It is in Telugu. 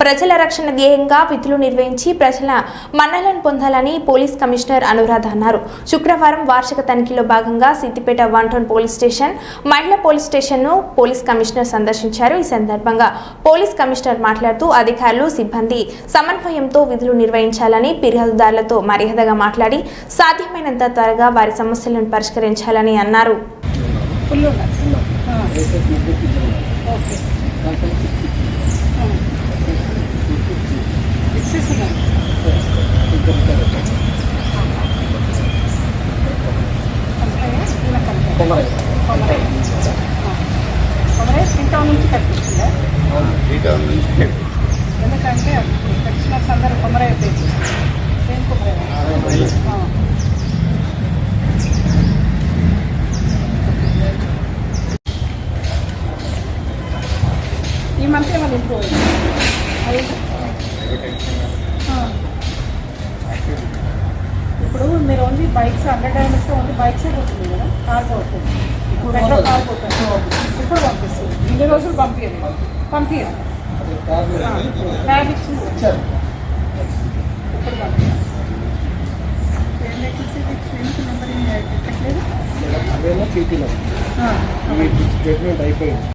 ప్రజల రక్షణ ధ్యేయంగా విధులు నిర్వహించి ప్రజల మన్నలను పొందాలని పోలీస్ కమిషనర్ అనురాధ అన్నారు. శుక్రవారం వార్షిక తనిఖీలో భాగంగా Siddipet one town police station మహిళా పోలీస్ స్టేషన్ను పోలీస్ కమిషనర్ సందర్శించారు. ఈ సందర్భంగా పోలీస్ కమిషనర్ మాట్లాడుతూ అధికారులు సిబ్బంది సమన్వయంతో విధులు నిర్వహించాలని ఫిర్యాదుదారులతో మర్యాదగా మాట్లాడి సాధ్యమైనంత త్వరగా వారి సమస్యలను పరిష్కరించాలని అన్నారు. ఓకే కంపెనీ ఇలా కంపెనీ కొమరయ్య కొమరయ్య సింటా నుంచి ఎందుకంటే కట్టినర్స్ అందరూ కొమరయ్య పేరు ఏం కొమరయ్య ఈ మంత్ ఏమైనా ఇంప్రూవ్ అయిందా? బైక్స్ హండ్రెడ్ డైమండ్స్ ఓన్లీ బైక్సే పోతుంది కదా కార్ పోతుంది పెట్రోల్ కార్ పోతుంది ఇప్పుడు పంపిస్తుంది. ఇన్ని రోజులు పంపించండి పంపించండి ర్యాబిట్స్ ఇప్పుడు పంపించాలి ఏం పెట్టట్లేదు? అదేమో పీటీలో ఆ. స్టేట్మెంట్ అయిపోయింది.